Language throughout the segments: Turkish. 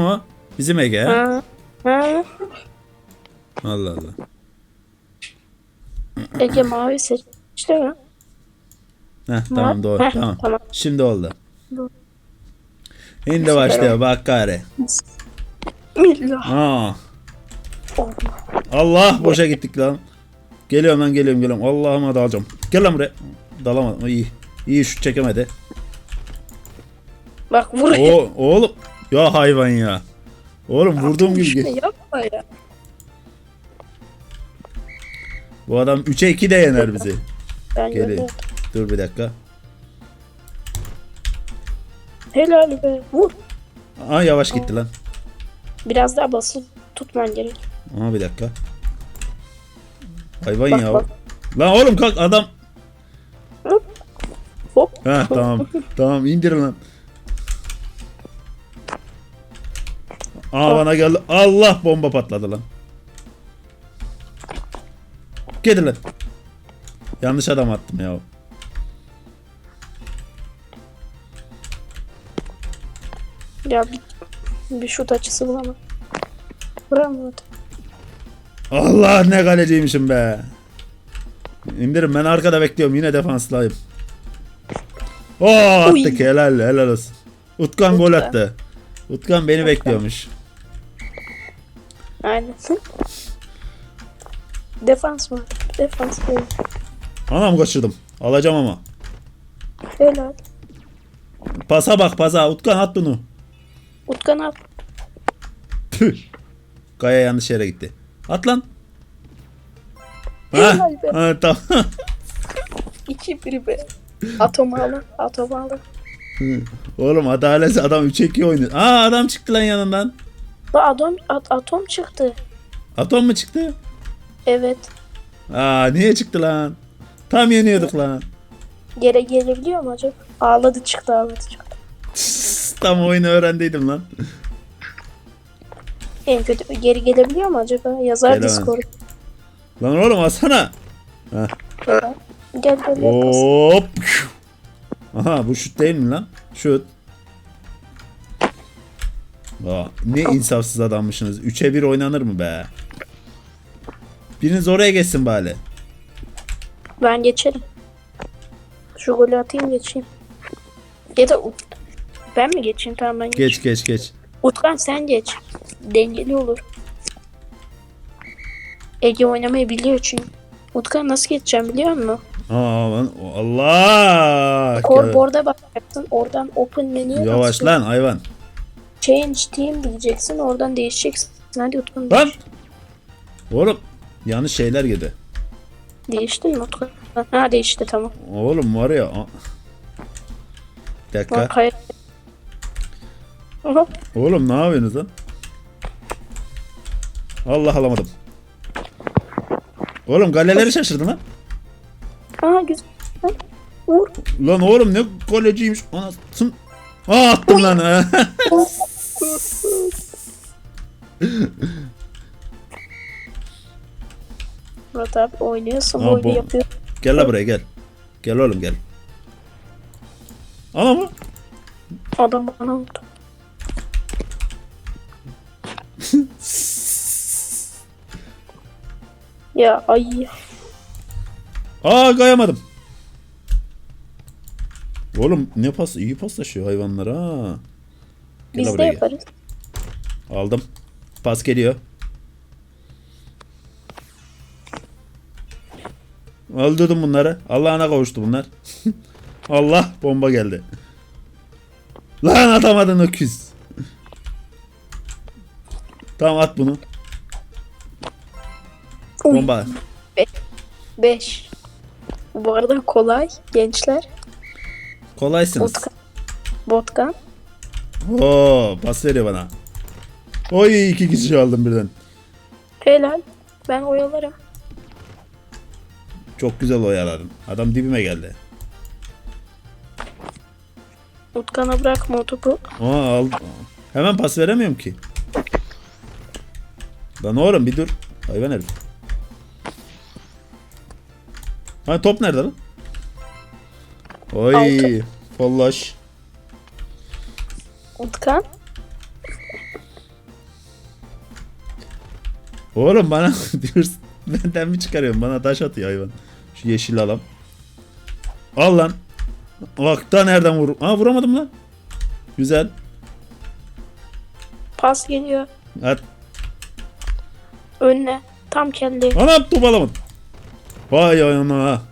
o? Bizim Ege ha? Ha. Ha. Allah Allah. Ege mavi seçti mi? Heh, tamam doğru Heh, tamam. tamam. Şimdi oldu. Doğru. Şimdi başlıyor bak gari. Aa, Allah. Boşa gittik lan. Geliyorum lan geliyorum geliyorum. Allah'ıma dalacağım. Gel lan buraya. Dalamadım. İyi. İyi şut çekemedi. Bak. O oğlum. Ya hayvan ya. Oğlum vurduğum gibi. Ge- yapma ya. Bu adam 3'e 2 de yener bizi. Ben Geliyor. geliyorum. Dur bir dakika. Helal be. Vur. Aa yavaş gitti lan. Biraz daha basılı tutman gerek. Aa bir dakika. Hayvan Bak ya. bak. Lan oğlum kalk adam. Hop. Hop. Ha tamam. tamam indir lan. Aa bana geldi. Allah bomba patladı lan. Gel lan. Yanlış adam attım ya. Ya bir, bir şut açısı bulamadım. Vuramadım. Allah ne kaleciymişim be. İndirin ben arkada bekliyorum yine defanslıyım. Oo attık helal helal olsun. Utkan gol attı. Utkan beni bekliyormuş. Aynen. Defans mı? Defans değil. Anam kaçırdım. Alacağım ama. Helal. Pasa bak pasa. Utkan at bunu. Utkan al. Tüh. Kaya yanlış yere gitti. At lan. Ha, Helal be. ha tamam. 2-1 be. Atomu alın. Atomu alın. Oğlum adalet adam 3'e 2 oynuyor. Aa adam çıktı lan yanından. La atom, at, atom çıktı. Atom mu çıktı? Evet. Aa niye çıktı lan? Tam yeniyorduk lan. Geri gelebiliyor mu acaba? Ağladı çıktı ağladı çıktı. Tam oyunu öğrendiydim lan. En kötü geri gelebiliyor mu acaba? Yazar Gelemez. Discord. Lan oğlum alsana. Heh. Gel gel gel. Hop. Aha bu şut değil mi lan? Şut. Aa, ne insafsız adammışsınız. 3'e 1 oynanır mı be? Biriniz oraya geçsin bari. Ben geçerim. Şu golü atayım geçeyim. Ya da Ut- ben mi geçeyim? Tamam ben geçeyim. Geç geç geç. Utkan sen geç. Dengeli olur. Ege oynamayı biliyor çünkü. Utkan nasıl geçeceğim biliyor musun? Aa lan Allah. Scoreboard'a bakacaksın. Oradan open menüye Yavaş lan hayvan. Change team diyeceksin. Oradan değişeceksin. Hadi Utkan. Lan. Oğlum yanlış şeyler girdi. Değişti mi Utkan? Ha değişti tamam. Oğlum var ya. Bir dakika. Bak hayır. Oğlum ne yapıyorsunuz lan? Allah alamadım. Oğlum galeleri şaşırdın lan. Aha güzel. Ha, Vur. Lan oğlum ne goleciymiş. Anasın. Aa attım lan. Murat abi oynuyorsun. Aa, Oyunu bu- yapıyor. gel la buraya gel. Gel oğlum gel. Ana mı? Adam bana vurdu. ya ay. Aa kayamadım. Oğlum ne pas iyi paslaşıyor hayvanlar ha. Gel Biz de buraya yaparız. Aldım. Pas geliyor. Öldürdüm bunları. Allah'ına kavuştu bunlar. Allah bomba geldi. Lan atamadın öküz. tamam at bunu. Bomba. 5. Bu arada kolay gençler. Kolaysınız. Vodka. Vodka. Oo, pas veriyor bana. Oy iki kişi aldım birden. Helal. Ben oyalarım. Çok güzel oyaladın. Adam dibime geldi. Utkan'a bırakma o topu. Aa, al. Hemen pas veremiyorum ki. Lan oğlum bir dur. Hayvan herif. Ha top nerede lan? Oy, follaş. Utkan. Oğlum bana diyorsun. Benden mi çıkarıyorsun? Bana taş atıyor hayvan. Şu yeşil alam. Al lan. Bak da nereden vur? Aa vuramadım lan. Güzel. Pas geliyor. At. Önüne. Tam kendi. Anam top alamadım. Vay ana.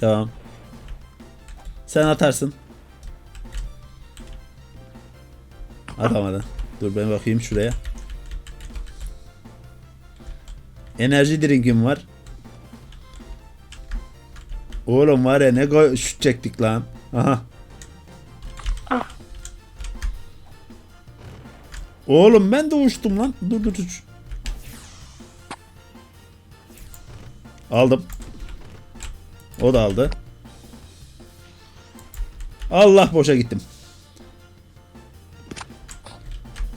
Tamam. Sen atarsın. Atamadın. Dur ben bakayım şuraya. Enerji drinkim var. Oğlum var ya ne şut çektik lan. Aha. Ah. Oğlum ben de uçtum lan. Dur dur dur. Aldım. O da aldı. Allah boşa gittim.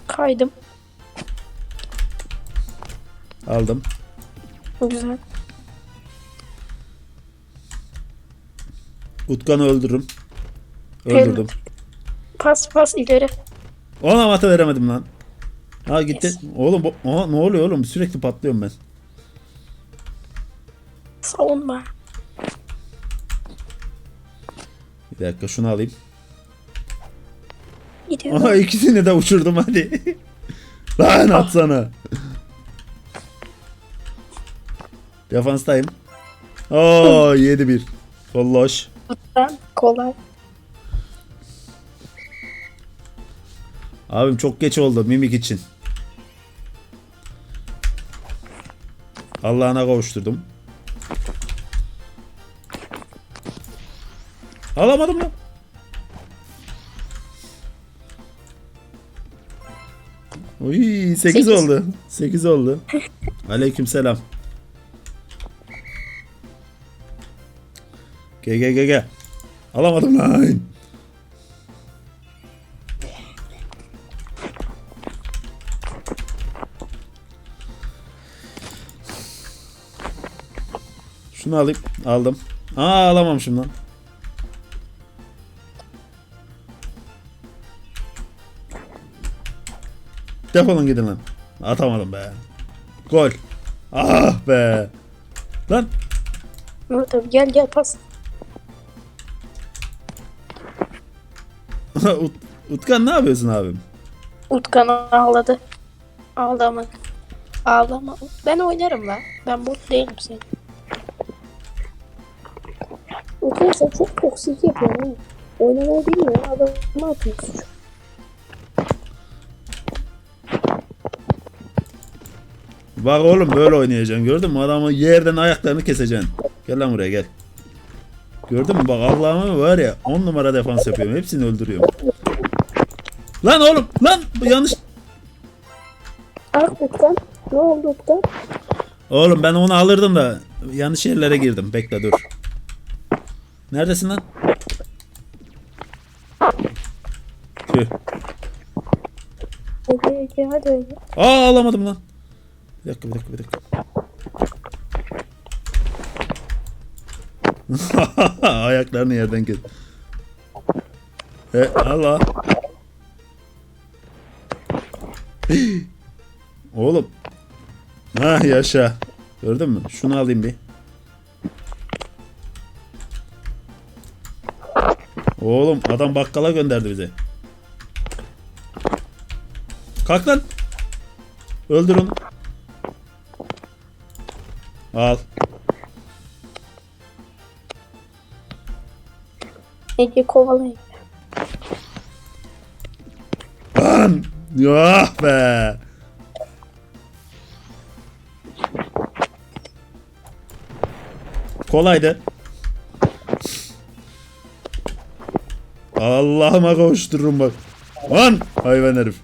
Kaydım. Aldım. Güzel. Utkan'ı öldürürüm. Öldürdüm. Pas pas ileri. Ona mata veremedim lan. Ha gitti. Yes. Oğlum Aa, ne oluyor oğlum? Sürekli patlıyorum ben. Savunma. Bir dakika şunu alayım. Gidiyor. Aha ikisini de uçurdum hadi. Lan atsana. Defanstayım. Oo 7-1. Kolloş. Ben kolay. Abim çok geç oldu mimik için. Allah'ına kavuşturdum. Alamadım lan. Uy 8 Sekiz. oldu. 8 oldu. Aleykümselam. Gel gel gel gel. Alamadım lan. Şunu alayım. Aldım. Aa alamamışım lan. Defolun gidin lan. Atamadım be. Gol. Ah be. Lan. Murat abi gel gel pas. Ut Utkan ne yapıyorsun abim? Utkan ağladı. Ağlama. Ağlama. Ben oynarım lan. Ben bot değilim senin. Utkan sen çok toksik yapıyorsun. Oynamayı bilmiyor. Adamı atıyorsun. Bak oğlum böyle oynayacaksın gördün mü? Adamı yerden ayaklarını keseceksin. Gel lan buraya gel. Gördün mü? Bak Allah'ıma var ya 10 numara defans yapıyorum. Hepsini öldürüyorum. Lan oğlum lan bu yanlış. Utkan. Ne oldu Utkan? Oğlum ben onu alırdım da yanlış yerlere girdim. Bekle dur. Neredesin lan? Tüh. Ege Ege hadi. Aa alamadım lan. Bir dakika bir dakika bir dakika. Ayaklarını yerden kes. E Allah. Oğlum. Ha yaşa. Gördün mü? Şunu alayım bir. Oğlum adam bakkala gönderdi bizi. Kalk lan. Öldür onu. Al. Ege kovalayın. Lan. Ah be. Kolaydı. Allah'ıma kavuştururum bak. Lan hayvan herif.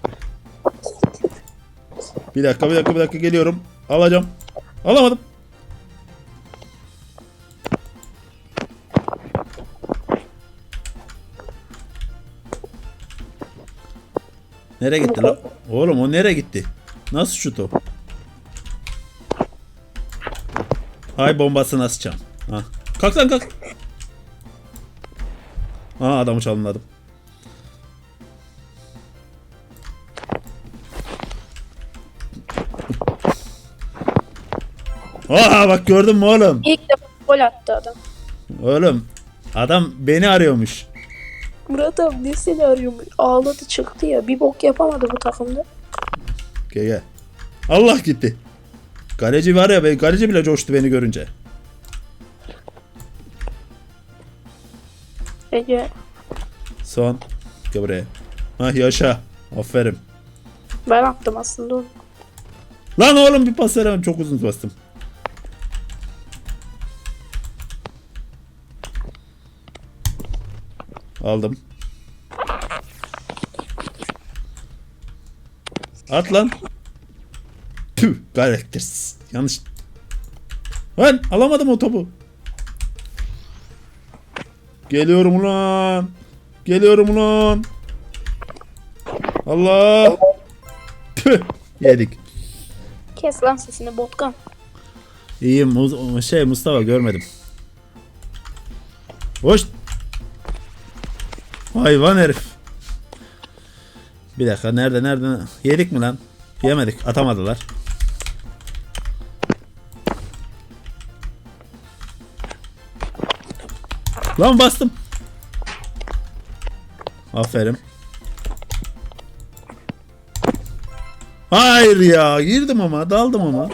Bir dakika bir dakika bir dakika geliyorum. Alacağım. Alamadım. Nereye gitti la? Oğlum o nereye gitti? Nasıl şu top? Hay bombasını asacağım. Ha. Kalk lan kalk. Aa adamı çalınladım. Aa bak gördün mü oğlum? İlk defa gol attı adam. Oğlum adam beni arıyormuş. Murat abi ne seni arıyormuş? Ağladı çıktı ya. Bir bok yapamadı bu takımda. Gel gel. Allah gitti. Kaleci var ya be kaleci bile coştu beni görünce. Ece Son. Gel buraya. Hah yaşa. Aferin. ben attım aslında onu. Lan oğlum bir pas veremem. Çok uzun bastım. Aldım. At lan. Tüh karaktersiz. Yanlış. Lan alamadım o topu. Geliyorum ulan. Geliyorum ulan. Allah. Tüh yedik. Kes lan sesini botkan. İyiyim şey Mustafa görmedim. Hoş. Hayvan herif. Bir dakika nerede nerede? Yedik mi lan? Yemedik atamadılar. Lan bastım. Aferin. Hayır ya girdim ama daldım ama.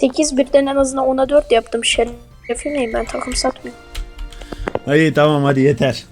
8 birden en azından 10'a 4 yaptım. Şerefi miyim ben takım satmıyorum. İyi tamam hadi yeter.